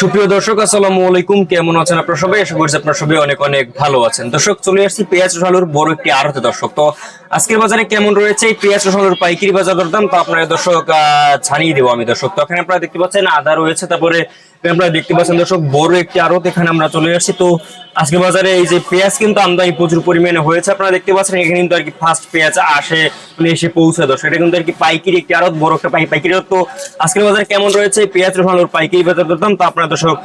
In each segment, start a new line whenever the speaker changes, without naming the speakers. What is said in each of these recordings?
সুপ্রিয় দর্শক, আসসালামু আলাইকুম। কেমন আছেন আপনারা সবাই? আশা করছি আপনারা সবাই অনেক অনেক ভালো আছেন। দর্শক, চলে আসছি পেঁয়াজ আলুর বড় একটি আড়তে দর্শক। তো আজকের বাজারে কেমন রয়েছে? এই পেঁয়াজ রসালুর পাইকারি বাজার দরদাম, তো আপনারা দর্শক জানিয়ে দেবো আমি দর্শক। তো এখানে আপনারা দেখতে পাচ্ছেন, আদা রয়েছে, তারপরে আপনারা দেখতে পাচ্ছেন দর্শক, বড় একটি আড়ত এখানে আমরা চলে আসছি। তো আজকে বাজারে এই যে পেঁয়াজ কিন্তু আমদানি প্রচুর পরিমাণে হয়েছে, আপনারা দেখতে পাচ্ছেন, এখানে কিন্তু আর কি ফার্স্ট পেঁয়াজ আসে মানে এসে পৌঁছে দর্শক এটা কিন্তু আর কি পাইকারি একটি আড়ত, বড় একটা পাই পাইকারি তো আজকের বাজারে কেমন রয়েছে? পেঁয়াজ রসালুর পাইকারি বাজার দরদাম, তো আপনারা দর্শক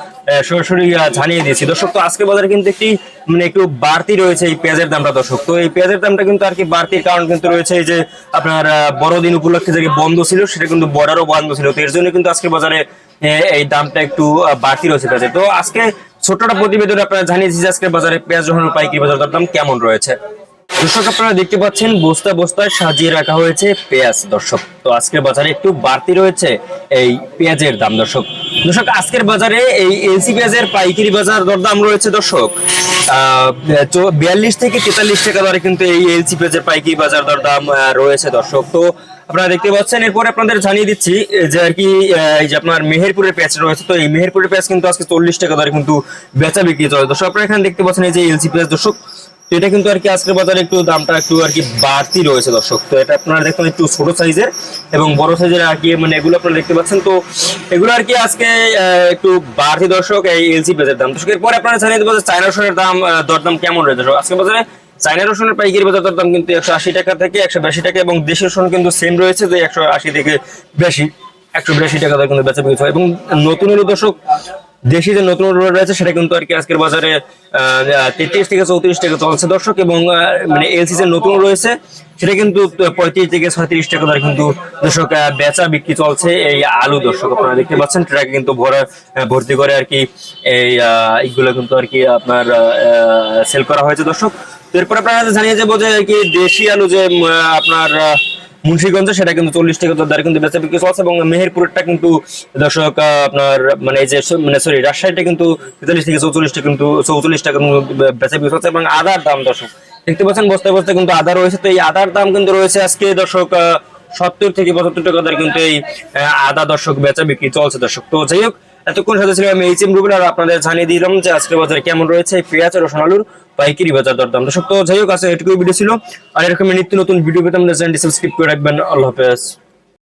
সরাসরি জানিয়ে দিয়েছি দর্শক, তো আজকের বাজারে কিন্তু একটি মানে একটু বাড়তি রয়েছে এই পেঁয়াজের দামটা দর্শক। তো এই পেঁয়াজের দামটা কিন্তু আর কি বাড়তির কারণ কিন্তু রয়েছে যে আপনার বড়দিন উপলক্ষে যে বন্ধ ছিল, সেটা কিন্তু বড়ারও বন্ধ ছিল। তো এর জন্য কিন্তু আজকের বাজারে এই দামটা একটু বাড়তি রয়েছে পেঁয়াজের তো আজকে ছোট্ট একটা প্রতিবেদন আপনারা জানিয়েছি যে আজকের বাজারে পেঁয়াজ রসুনের পাইকারি বাজার দরদাম কেমন রয়েছে। দর্শক, আপনারা দেখতে পাচ্ছেন বস্তা বস্তায় সাজিয়ে রাখা হয়েছে পেঁয়াজ, দর্শক। তো আজকের বাজারে একটু বাড়তি রয়েছে এই পেঁয়াজের দাম, দর্শক। দর্শক, আজকের বাজারে এই এলসি পেঁয়াজের পাইকারি বাজার দরদাম রয়েছে, দর্শক। বিয়াল্লিশ থেকে তেতাল্লিশ টাকা দরে কিন্তু এই এলসি পেঁয়াজের পাইকারি বাজার দরদাম আহ, রয়েছে দর্শক। তো আপনারা দেখতে পাচ্ছেন এরপরে আপনাদের জানিয়ে দিচ্ছি যে আর কি এই যে আপনার মেহেরপুরের প্যাচ রয়েছে তো এই মেহেরপুরের প্যাচ কিন্তু আজকে চল্লিশ টাকা দরে কিন্তু বেচা বিক্রি চলে। দর্শক আপনারা এখানে দেখতে পাচ্ছেন এই যে এলসি পেঁয়াজ দর্শক এটা কিন্তু আর কি আজকের বাজারে একটু দামটা একটু আর কি বাড়তি রয়েছে দর্শক। তো এটা আপনারা দেখুন একটু ছোট সাইজের এবং বড় সাইজের আর কি মানে এগুলো আপনারা দেখতে পাচ্ছেন। তো এগুলো আর কি আজকে একটু বাড়তি দর্শক এই এলসি পেঁয়াজের দাম। দর্শক, এরপরে আপনারা জানিয়ে দেবো চায়না রসুনের দাম দরদাম কেমন রয়েছে। দর্শক, আজকের বাজারে চায়না রসুনের পাইকারি বাজার দরদাম কিন্তু একশো আশি টাকা থেকে একশো বেশি টাকা এবং দেশি রসুন কিন্তু সেম রয়েছে যে একশো আশি থেকে বেশি, একশো বিরাশি টাকা কিন্তু বেচা বিক্রি হয়। এবং নতুন দর্শক দেশি যে নতুন রোড রয়েছে, সেটা কিন্তু আর কি আজকের বাজারে তেত্রিশ থেকে চৌত্রিশ টাকা চলছে। দর্শক, এবং মানে এলসি যে নতুন রয়েছে, সেটা কিন্তু পঁয়ত্রিশ থেকে ছয়ত্রিশ টাকা দরে কিন্তু দর্শক বেচা বিক্রি চলছে এই আলু দর্শক আপনারা দেখতে পাচ্ছেন। ট্রাকে কিন্তু ভরা ভর্তি করে আর কি এই এইগুলো কিন্তু আর কি আপনার সেল করা হয়েছে দর্শক। এরপর আপনারা জানিয়ে যাব যে আর কি দেশি আলু যে আপনার মুন্সিগঞ্জে, সেটা কিন্তু চল্লিশ টাকা দরে কিন্তু বেচা বিক্রি চলছে এবং মেহেরপুরেরটা কিন্তু দর্শক আপনার মানে এই যে মানে সরি রাজশাহীটা কিন্তু তেতাল্লিশ থেকে চৌচল্লিশ টাকা কিন্তু, চৌচল্লিশ টাকা কিন্তু বেচা বিক্রি চলছে এবং আদার দাম দর্শক, দেখতে পাচ্ছেন বস্তায় বস্তায় কিন্তু আদা রয়েছে। তো এই আদার দাম কিন্তু রয়েছে আজকে দর্শক সত্তর থেকে পঁচাত্তর টাকা দরে কিন্তু এই আদা দর্শক বেচা বিক্রি চলছে দর্শক। তো যাই হোক এতক্ষণ সাথে ছিলাম আমি এইচ এম রুবেল, আর আপনাদের জানিয়ে দিলাম যে আজকের বাজারে কেমন রয়েছে। পেঁয়াজ আর রসুন, আলুর পাইকারি বাজার দরদাম দর্শক, তো যাই হোক আছে এটুকুই ভিডিও ছিল। আর এরকম নিত্য নতুন ভিডিও পেতে আমাদের চ্যানেলটি সাবস্ক্রাইব করে রাখবেন। আল্লাহ হাফেজ।